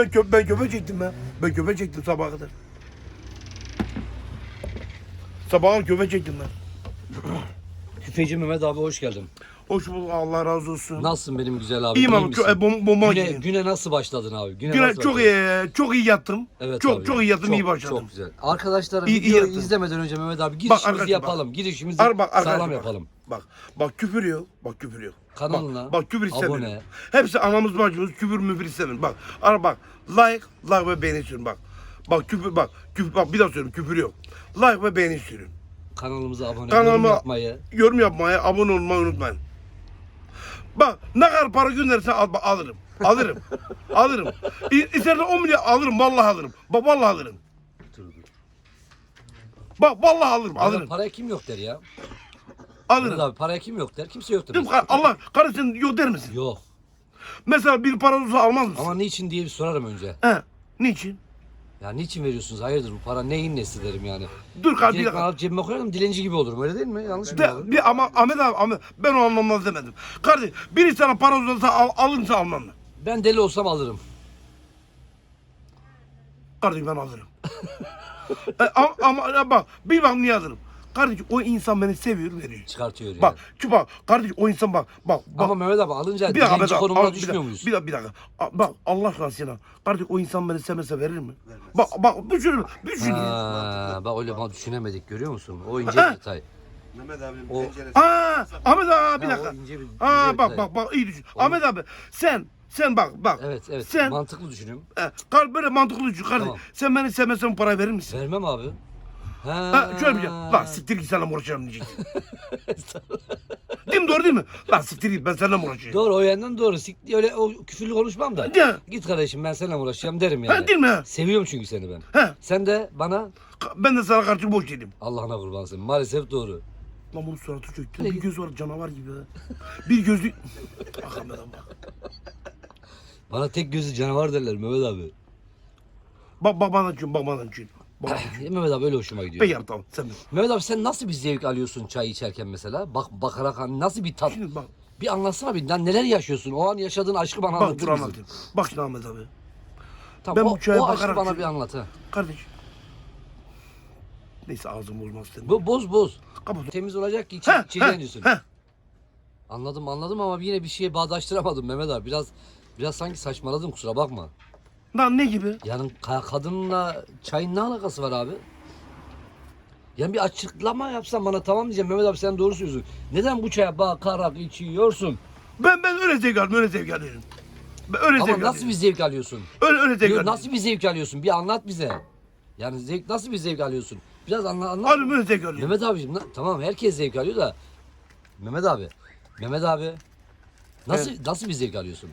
Ben, kö ben köpek çektim ben. Ben köpek çektim sabaha kadar. Sabaha köpek çektim ben. Küpeci Mehmet abi hoş geldin. Hoş bulduk Allah razı olsun. Nasılsın benim güzel abi? İyiyim iyi abi. e, bom bomba güne, gibiyim. güne nasıl başladın abi? Güne, Güne nasıl çok başladın? iyi, çok iyi yattım. Evet çok abi. çok iyi yattım, Çok, iyi başladım. Çok güzel. Arkadaşlar İyi- iyi videoyu yaptın. izlemeden önce Mehmet abi girişimizi arkadaşlar, yapalım. bak. Girişimizi bak, arkadaşlar, sağlam bak. yapalım. Bak, bak küfür yok. Bak küfür yok. Kanalına bak, bak küfür istemiyorum. abone. Hepsi anamız bacımız küfür müfür istemiyorum. Bak, ara bak. Like, like ve beğeni istiyorum bak. Bak küfür bak. Küfür bak bir daha söylüyorum küfür yok. Like ve beğeni istiyorum. Kanalımıza abone Kanalıma- yorum yapmayı. Yorum yapmayı, abone olmayı unutmayın. Bak ne kadar para gönderirsen al, alırım. Alırım. alırım. İstersen 10 milyar alırım. Vallahi alırım. Bak vallahi alırım. Bak vallahi alırım. Alırım. Alırım. Paraya kim yok der ya. Alırım. abi paraya kim yok der. Kimse yok der. Değil mi? Allah kardeşin yok der misin? Yok. Mesela bir para olsa almaz mısın? Ama niçin diye bir sorarım önce. He. Niçin? Ya niçin veriyorsunuz? Hayırdır bu para neyin nesi derim yani. Dur kardeşim bir Direkt dakika. alıp cebime koyarım dilenci gibi olurum öyle değil mi? Yanlış mı? De, abi? bir ama Ahmet abi Ahmet, ben o anlamda demedim. Kardeş biri sana para uzatsa al, alırsa almam mı? Ben deli olsam alırım. Kardeşim ben alırım. e, ama, ama bak bir bak niye alırım? Kardeşim o insan beni seviyor veriyor. Çıkartıyor yani. Bak şu bak kardeşim o insan bak bak bak. Ama Mehmet abi alınca bir dakika, bir dakika, konumuna al, bir düşmüyor dakika, muyuz? Bir dakika, bir dakika. A- Bak Allah Sinan. Kardeşim o insan beni sevmese verir mi? Bak bak düşün, düşün. Ha. Ha, bak öyle bak düşünemedik görüyor musun? O ince bir detay. Mehmet abinin O- penceresi. Ahmet abi bir Ha, dakika. ince bir- Ha ince bir bak detay. bak bak iyi düşün. Onu- Ahmet abi sen sen bak bak. Evet evet Sen mantıklı düşünüyorum. e, kar böyle mantıklı düşün kardeşim. Tamam. Sen beni sevmesen parayı verir misin? Vermem abi. Ha, Ha, şöyle bir şey. Lan siktir git seninle mi uğraşacağım diyeceksin. değil mi doğru değil mi? Lan siktir git ben seninle mi uğraşacağım? Doğru o yandan doğru. Sikti öyle o küfürlü konuşmam da. Ya. Git kardeşim ben seninle uğraşacağım derim Ha, yani. değil mi? ha? Seviyorum çünkü seni ben. He. Sen de bana Ben de sana karşı boş değilim. Allah'ına kurbansın. Maalesef doğru. Lan bunun suratı çöktü. Bir göz var canavar gibi. ha. Bir gözlü... Bak Ahmet abi bak. Bana tek gözü canavar derler Mehmet abi. Bak bak bana açın bak bana açın. Bak. Mehmet abi öyle hoşuma gidiyor. Peki abi tamam sen de. Mehmet abi sen nasıl bir zevk alıyorsun çay içerken mesela? Bak bakarak hani nasıl bir tat? Şimdi bak. Bir anlatsana bir lan neler yaşıyorsun? O an yaşadığın aşkı bana Bak anlatır dur mısın? anlatayım. Bak şimdi Ahmet abi. Tamam, Ben o, bu çaya o aşkı bakarak bana şimdi- bir anlat ha. Kardeş. Neyse ağzım bozmaz seni. Bu boz boz. Kapat. Temiz olacak ki içe, Heh, içeceğin heh, diyorsun. heh. Anladım anladım ama yine bir şeye bağdaştıramadım Mehmet abi. Biraz biraz sanki saçmaladım kusura bakma. Lan ne gibi? Yani ka- kadınla çayın ne alakası var abi? Yani bir açıklama yapsan bana tamam diyeceğim Mehmet abi sen doğru söylüyorsun. Neden bu çaya bakarak içiyorsun? Ben ben öyle zevk alıyorum, öyle zevk alıyorum. Ben öyle Ama zevk nasıl bir alıyorum. zevk alıyorsun? Öyle öyle zevk alıyorum. nasıl bir zevk alıyorsun? Bir anlat bize. Yani zevk nasıl bir zevk alıyorsun? Biraz anla, anlat. Alıyorum öyle zevk alıyorum. Mehmet abiciğim na- tamam herkes zevk alıyor da Mehmet abi Mehmet abi nasıl nasıl bir zevk alıyorsun?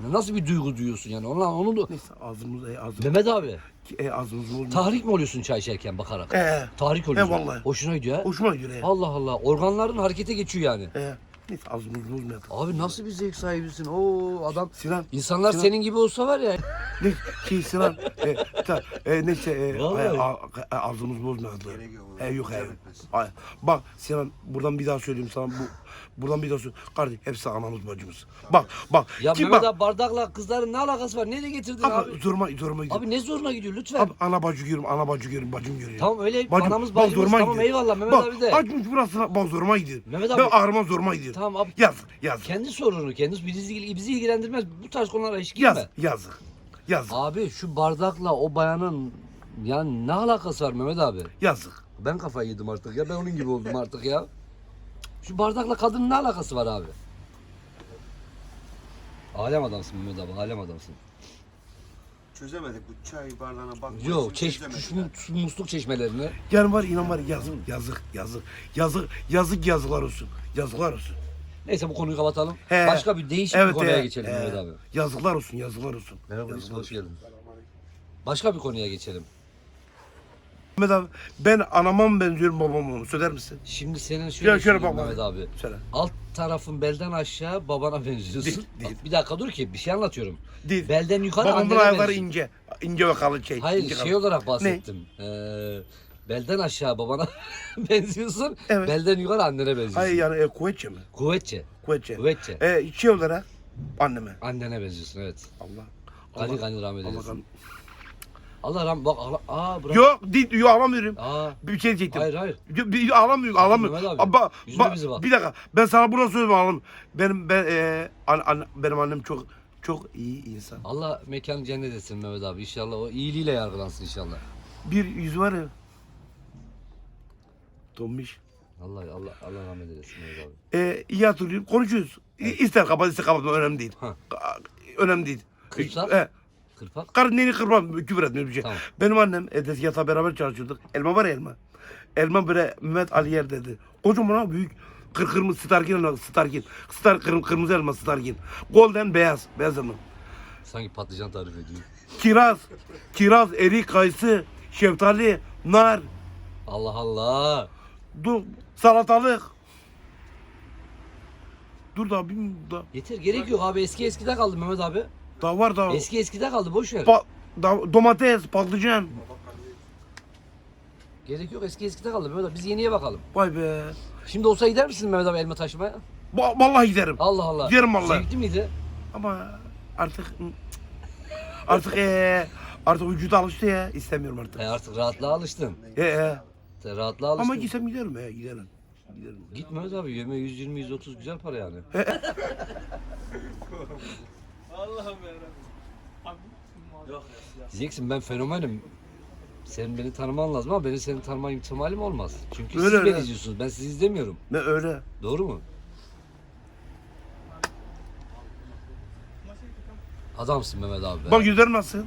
Nasıl bir duygu duyuyorsun yani? Onu onu da Neyse ağzımız ey ağzımız. Mehmet abi Ey ağzımız bozmaz. tahrik mi oluyorsun çay içerken bakarak? Ee, Tahrik oluyorsun. He, vallahi. Hoşuna gidiyor ha? hoşuma gidiyor. he. Allah Allah. Organların harekete geçiyor yani. Ee, neyse ağzımız bozmayalım. Abi nasıl bir zevk sahibisin? Oo adam. Sinan. İnsanlar Sinan- senin gibi olsa var ya. Ne şey Sinan. e, ta, e, neyse e, Vallahi. a- a- ağzımız bozmayalım. Gerek yok. E, yok. Ay, bak Sinan buradan bir daha söyleyeyim sana bu buradan bir daha söyleyeyim. Kardeş hepsi anamız bacımız. Bak bak. Ya kim Mehmet bak? abi bardakla kızların ne alakası var? Nereye getirdin Abi, abi? zoruma zoruma gidiyor. Abi ne zoruna gidiyor lütfen. Abi ana bacı görüyorum, ana bacı görüyorum, bacım görüyorum. Tamam öyle Bacım, anamız bak bacımız zoruma tamam gidiyor. eyvallah Mehmet bak, abi de. Açmış burasına bak zoruma gidiyor. Mehmet Ben abi- ağrıma zoruma gidiyor. Tamam abi. Yazık, yazık. Kendi sorunu, kendi bizi, bizi ilgilendirmez. Bu tarz konulara hiç girme. Yazık, yazık. Yazık, Abi şu bardakla o bayanın yani ne alakası var Mehmet abi? yazık. Ben kafayı yedim artık ya. Ben onun gibi oldum artık ya. Şu bardakla kadının ne alakası var abi? Alem adamsın Mehmet abi, alem adamsın. Çözemedik bu çay bardağına bak. Yok, çeş, şu, şu musluk çeşmelerini. Yani var inan var yazık, yazık, yazık. Yazık, yazık yazıklar olsun. Yazıklar olsun. Neyse bu konuyu kapatalım. He. Başka bir değişik bir konuya geçelim Mehmet abi. Yazıklar olsun, yazıklar olsun. Merhaba, Yazıklar hoş geldin. Başka bir konuya geçelim. Mehmet abi ben anama mı benziyorum babama mı? Söyler misin? Şimdi senin şöyle, Şöyle, şöyle bak Mehmet abi. Söyle. Alt tarafın belden aşağı babana benziyorsun. Değil, değil. Bak, Bir dakika dur ki bir şey anlatıyorum. Değil. Belden yukarı Babamın annene ayakları benziyorsun. ince. İnce ve kalın şey. Hayır ince şey kalın. olarak bahsettim. Ee, belden aşağı babana benziyorsun. Evet. Belden yukarı annene benziyorsun. Hayır yani e, kuvvetçe mi? Kuvvetçe. Kuvvetçe. Kuvvetçe. E, şey olarak anneme. Annene benziyorsun evet. Allah. Gani gani rahmet eylesin. Allah rahmet bak Allah- aa bırak. Yok değil yok ağlamıyorum. Aa Bir şey çektim. hayır hayır. Bir, bir ağlamıyorum ağlamıyorum. Abi, yüzüne ba- bizi bak. bir dakika ben sana buna söyleyeyim ağlam. Benim ben e, an, an- benim annem çok çok iyi insan. Allah mekan cennet etsin Mehmet abi. İnşallah o iyiliğiyle yargılansın inşallah. Bir yüz var ya. Tombiş. Allah Allah Allah rahmet eylesin Mehmet abi. E, iyi hatırlıyorum. Konuşuyoruz. İ- İster kapat ister kapatma önemli değil. Ha. Önemli değil. Kırklar? E, Kırpak. karın neyini kırmam, küfür etmiyor bir şey. Tamam. Benim annem e, tezgahta beraber çalışıyorduk. Elma var ya elma. Elma böyle Mehmet Ali yer dedi. Kocaman ha büyük. Kır kırmızı stargin elma, stargin. Star kırm, kırmızı elma stargin. Golden beyaz, beyaz elma. Sanki patlıcan tarif ediyor. Kiraz, kiraz, erik, kayısı, şeftali, nar, Allah Allah. Dur, salatalık. Dur da bir da, Yeter gerek yok abi eski eskide kaldı Mehmet abi. da var da. Eski eskide kaldı boş ver. Pa, da, domates, patlıcan. Gerek yok eski eskide kaldı Mehmet abi. Biz yeniye bakalım. Vay be. Şimdi olsa gider misin Mehmet abi elma taşımaya? Ba- vallahi giderim. Allah Allah. Giderim vallahi. Zevkli miydi? Ama artık artık ee, artık vücut alıştı ya. istemiyorum artık. E artık rahatlığa alıştın. E, e. Sen rahatlığa alıştın. Ama gitsem giderim ya giderim. Giderim. Git Mehmet abi yeme 120 130 güzel para yani. Diyeceksin ben fenomenim. Sen beni tanıman lazım ama benim seni tanıma ihtimalim olmaz. Çünkü Öyle siz beni öyle. izliyorsunuz. Ben sizi izlemiyorum. Ne öyle. Doğru mu? Adamsın Mehmet abi. be. Bak yüzler nasıl?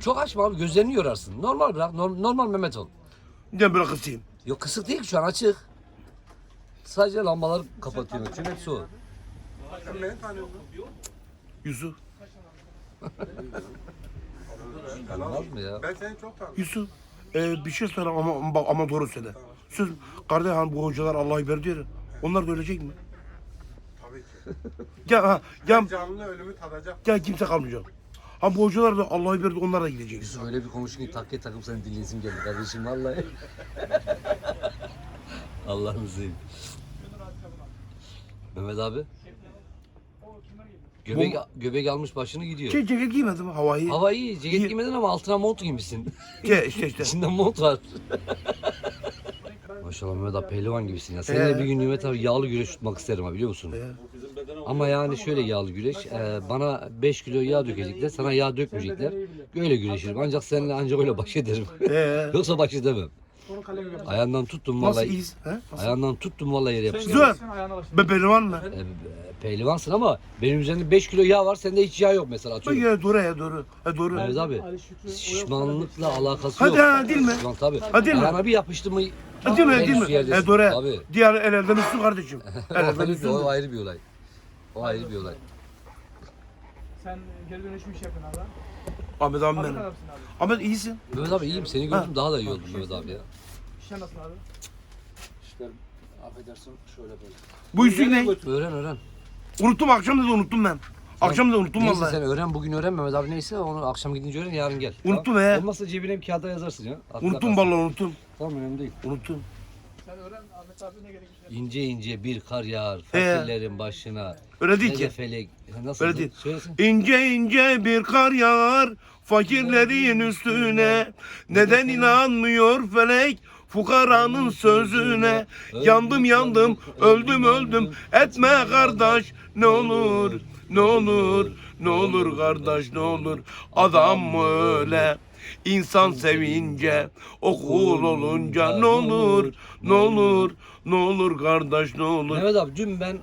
Çok açma abi gözlerini yorarsın. Normal bırak. norm- normal Mehmet ol. Ne böyle kısayım. Yok kısık değil ki şu an açık. Sadece lambaları kapatıyorum. Çünkü hepsi o. Sen beni? Yusuf. Olmaz mı ya? Ben seni çok tanıyorum. Yusuf. E, bir şey söyle ama, ama, ama doğru söyle. Söz kardeş hani bu hocalar Allah'ı ver diyor. ya, Onlar da ölecek mi? Tabii ki. Ya ha ya, Canlı ölümü tadacak. ya kimse kalmayacak. Ha bu hocalar da Allah'ı verdi onlar da gidecek. Yusuf öyle bir konuşun ki takke takıp seni dinleyesim geldi kardeşim vallahi. Allah'ını seveyim. Mehmet abi. Göbek, göbek almış başını gidiyor. Şey ceket giymedim havayı. Hava iyi. Ceket Giy- giymedin ama altına mont giymişsin. Şey, işte işte. İçinde mont var. Maşallah Mehmet abi pehlivan gibisin ya. Seninle Ee? bir gün Mehmet abi yağlı güreş tutmak isterim ha biliyor musun? Ee? Ama yani şöyle yağlı güreş. e, bana 5 kilo yağ dökecekler. Sana yağ dökmeyecekler. Böyle güreşirim. Ancak seninle ancak öyle baş ederim. Ee? Yoksa baş edemem. Ayağından tuttum Nasıl vallahi. He? Nasıl? Ayağından tuttum vallahi yere yapıştırdım. Güzel. Ben pehlivan mı? E, pehlivansın ama benim üzerimde 5 kilo yağ var. Sende hiç yağ yok mesela. Bak Atıyorum. ya doğru ya doğru. Ha doğru. Mehmet abi şişmanlıkla alakası Hadi yok. ha, değil mi? Şişman tabii. Ha, değil mi? Ayağına bir yapıştı mı Ha, değil mi? Değil mi? yerdesin. He doğru. Diğer el elden üstü kardeşim. El elden üstü. o ayrı bir olay. O ayrı bir olay. Sen geri dönüşmüş yapın abi. Ahmet abi Abi benim. abi? Ahmet iyisin. Mehmet abi iyiyim. Seni gördüm daha da iyi oldum Mehmet abi ya. İşler nasıl abi? İşte affedersin şöyle böyle. Bu yüzük ne? Öğren öğren. Unuttum akşam da unuttum ben. Akşam da unuttum Neyse vallahi. sen öğren bugün öğren Mehmet abi neyse onu akşam gidince öğren yarın gel. Unuttum Tamam? he. Olmazsa cebine bir kağıda yazarsın ya. Aklına Unuttum kalsın. vallahi unuttum. Tamam önemli değil. Unuttum. Öğren Ahmet abi ne gerekmiş. İnce ince bir kar yağar fakirlerin başına. Öyle değil ki. felek. Nasıl? Öyle değil. Söylesin. İnce ince bir kar yağar fakirlerin üstüne. Neden inanmıyor felek fukaranın sözüne? Yandım yandım öldüm öldüm etme kardeş ne olur ne olur ne olur kardeş ne olur adam mı öyle? İnsan sevince, okul olunca ne olur, ne olur, ne olur kardeş ne olur. Mehmet abi dün ben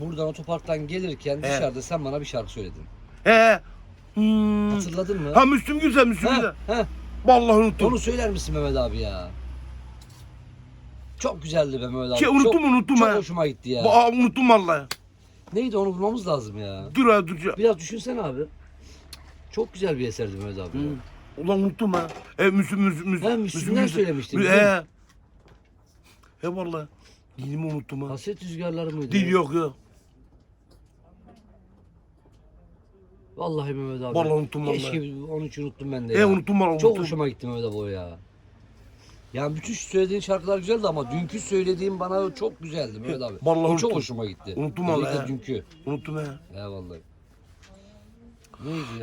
buradan otoparktan gelirken He. dışarıda sen bana bir şarkı söyledin. He. Hmm. Hatırladın mı? Ha Müslüm Güzel, Müslüm Ha. Vallahi unuttum. Onu söyler misin Mehmet abi ya? Çok güzeldi be Mehmet abi. Ki unuttum, çok, unuttum Çok ha. hoşuma gitti ya. Aa, unuttum vallahi. Neydi onu bulmamız lazım ya. Dur ha dur. Biraz düşünsene abi. Çok güzel bir eserdi Mehmet abi. ya. Ulan unuttum ha. E Müslüm Müslüm Müslüm. Ha, Müslüm'den Güzel. söylemiştin, değil mi? He. He vallahi. Dilimi unuttum ha. Hasret rüzgarları mıydı? Dil ya? yok yok. Vallahi Mehmet abi. Vallahi unuttum vallahi. Keşke onu hiç unuttum ben de He ya. unuttum vallahi Çok unuttum. hoşuma gitti Mehmet abi o ya. Yani bütün söylediğin şarkılar güzeldi ama dünkü söylediğin bana çok güzeldi Mehmet abi. Vallahi O çok unuttum. hoşuma gitti. Unuttum Özellikle vallahi. dünkü. Unuttum he. Ya vallahi.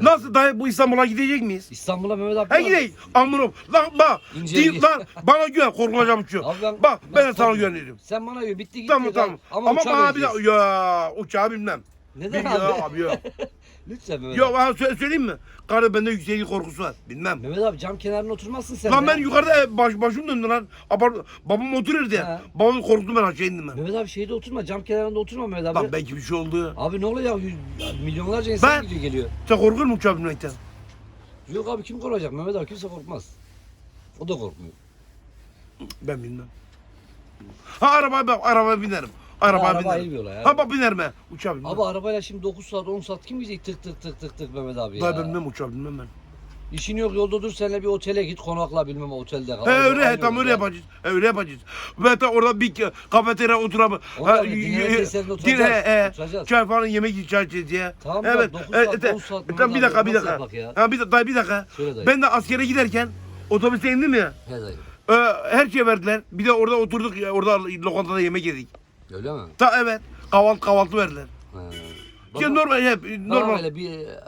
Nasıl dayı bu İstanbul'a gidecek miyiz? İstanbul'a Mehmet abi. He mısın? Amurum. Lan bak. İnce Değil, lan bana güven korkulacağım. Abi ben- Bak ben, ben sana tabii- güveniyorum. Sen bana güven. Bitti gitti. Tamam tamam. Ama, Ama, uçağa bana bir bineceğiz. de ya uçağı bilmem. Neden Bir abi? abi ya. Lütfen Mehmet Yok abi. bana sö- söyleyeyim mi? Karı bende yükseklik korkusu var. Bilmem. Mehmet abi cam kenarına oturmazsın sen. Lan de ben ya. yukarıda e, baş, başım döndü lan. Apar, babam oturuyordu He. ya. Babam korktu ben aşağı indim ben. Mehmet abi şeyde oturma. Cam kenarında oturma Mehmet abi. Lan belki bir şey oldu. Abi ne oluyor ya? Yüz- Milyonlarca insan Ben- gidiyor geliyor. Sen korkuyor musun uçağa binmekten? Yok abi kim korkacak? Mehmet abi kimse korkmaz. O da korkmuyor. Ben bilmem. Ha araba bak araba binerim. Araba araba binerim. iyi bir olay ya. Ha bak binerim he. Uçağa binmem. Abi arabayla şimdi 9 saat 10 saat kim gidecek tık tık tık tık tık Mehmet abi ya. Ben bilmem uçağa binmem ben. İşin yok yolda dur seninle bir otele git konakla bilmem otelde kal. He öyle he tam öyle ya. yapacağız. He, öyle yapacağız. Ve de orada bir ke- kafeterya oturalım. Orada Ha, bir y- dinleme y- tesislerinde oturacağız. Çay falan yemek içeceğiz diye. Tamam evet. da 9 e, saat e, 10 saat e, tamam, bir dakika bir nasıl dakika. yapak ya? Ha, bir, dakika, bir dakika. Söyle dayı. Ben de askere giderken otobüste indim ya. He dayı. e, her şey verdiler. Bir de orada oturduk ya, orada lokantada yemek yedik. Öyle mi? Ta evet. Kahvaltı kahvaltı verdiler. He. Ya Baba- normal hep normal. böyle bir e,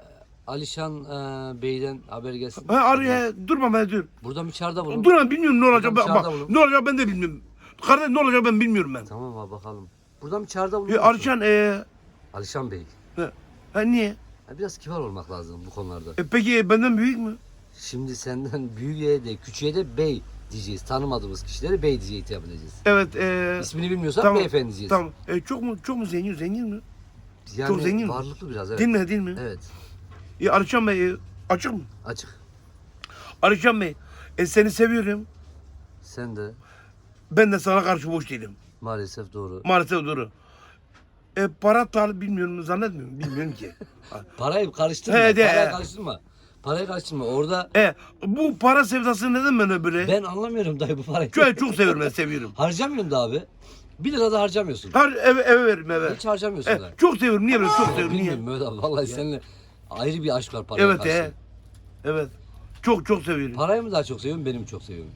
Alişan e, Bey'den haber gelsin. Ha araya durma ben dur. Buradan bir çağrıda bulun. Dur bilmiyorum ne olacak. Ben, bak, bulun. ne olacak ben de bilmiyorum. Kardeş ne olacak ben bilmiyorum ben. Tamam abi bakalım. Buradan bir çağrıda bulun. E, Arçan e, Alişan Bey. ha, niye? Ya biraz kibar olmak lazım bu konularda. E, peki benden büyük mü? Şimdi senden büyüğe de küçüğe de bey diyeceğiz. Tanımadığımız kişilere bey diye hitap edeceğiz. Evet. E, İsmini bilmiyorsak tamam, beyefendi diyeceğiz. Tamam. E, çok mu çok mu zengin zengin mi? Yani çok zengin mi? varlıklı biraz evet. Değil mi değil mi? Evet. E, Arçan Bey e, açık mı? Açık. Arçan Bey e, seni seviyorum. Sen de Ben de sana karşı boş değilim. maalesef doğru. Maalesef doğru. E, para tar bilmiyorum zannetmiyorum. Bilmiyorum ki. Parayı karıştırma. He, de, Parayı karıştırma. Parayı karıştırma. Orada E, bu para sevdası neden böyle böyle? ben anlamıyorum dayı bu parayı. Çok, çok seviyorum ben seviyorum. Harcamıyorsun da abi. Bir lira da harcamıyorsun. Har eve, eve veririm eve. Hiç harcamıyorsun E, da. çok seviyorum. Niye böyle çok seviyorum? Niye? Bilmiyorum Mehmet abi. Vallahi seninle ayrı bir aşk var paraya Evet karşı. he. Evet. Çok çok seviyorum. Parayı mı daha çok seviyorsun, benim çok seviyorum.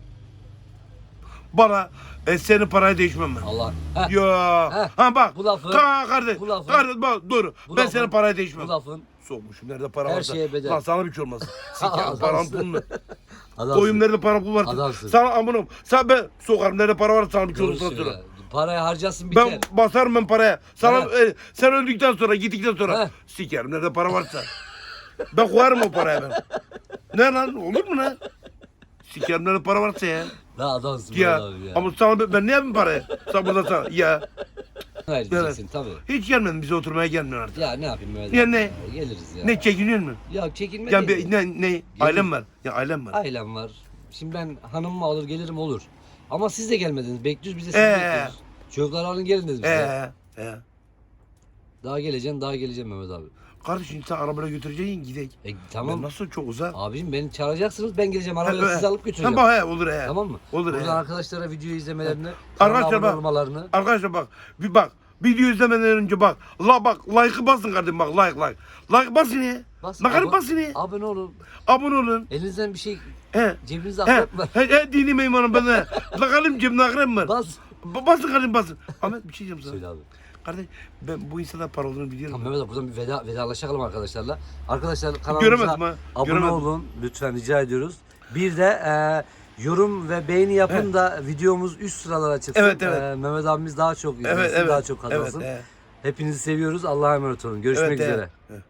Bana e, senin parayı değişmem ben. Allah. Heh, Ya. Heh. Ha bak. Bu lafı- Ka kardeş. bu lafı- kardeş bak doğru. bu ben lafın- senin parayı değişmem. bu lafın Soğumuşum. Nerede para Her varsa. şeye bedel. Lan sana bir şey olmaz. Sikerim Adamsın. paranı pulunu. adamsın. Koyun nerede para pul varsa. Adamsın. Sana amınım. Sen ben sokarım. Nerede para varsa sana bir şey Doğru olursa söyle. sonra. Parayı harcasın biter. Ben basarım ben paraya. Sana e, sen öldükten sonra gittikten sonra He. sikerim nerede para varsa. ben koyarım o paraya ben. Ne lan olur mu lan? Sikerim nerede para varsa ya. La adamsın Ya, abi ya. ama sana ben, ben ne yapayım parayı? Sen burada sana ya. Hayır diyeceksin tabii. Hiç gelmedin bize oturmaya gelmiyor artık. Ya ne yapayım Mehmet Ya ne? Ya, Geliriz ya. Ne çekiniyor mu? Ya çekinme Ya değil. bir, ne ne ailem var. Ya ailem var. Ailem var. Şimdi ben hanımımı alır gelirim olur. Ama siz de gelmediniz. Bekliyoruz biz de sizi Ee. bekliyoruz. Çocuklar alın gelin dediniz bize. Ee, ee. Daha geleceğim daha geleceğim Mehmet abi. Kardeşim sen arabayla götüreceksin gidek. E, Tamam. tamam. nasıl çok uzak. Abicim beni çağıracaksınız ben geleceğim arabayla sizi alıp götüreceğim. bak he olur he. Tamam mı? Olur Buradan he. arkadaşlara videoyu izlemelerini, Arkadaşlar bak. olmalarını. Arkadaşlar bak bir bak video izlemeden önce bak la bak like'ı basın kardeşim bak like like. Like basın ya. Bas, Bakarım abo- basın ya. Abone olun. Abone olun. Elinizden bir şey He. cebinizde He. akrep var. He, he dini meymanım ben. Bakalım cebimde akrep var. Bas. Ba- basın kardeşim basın. Ahmet bir şey diyeceğim sana. Söyle abi. Kardeş ben bu insanlar para olduğunu biliyorum. Tamam Mehmet abi buradan bir veda, vedalaşalım arkadaşlarla. Arkadaşlar kanalımıza abone göremedim. olun lütfen rica ediyoruz. Bir de e, yorum ve beğeni yapın Evet. da videomuz üst sıralara çıksın. Evet, evet. E, Mehmet abimiz daha çok Evet evet. daha çok kazansın. Evet, Hepinizi seviyoruz. Allah'a emanet olun. Görüşmek evet, üzere. evet.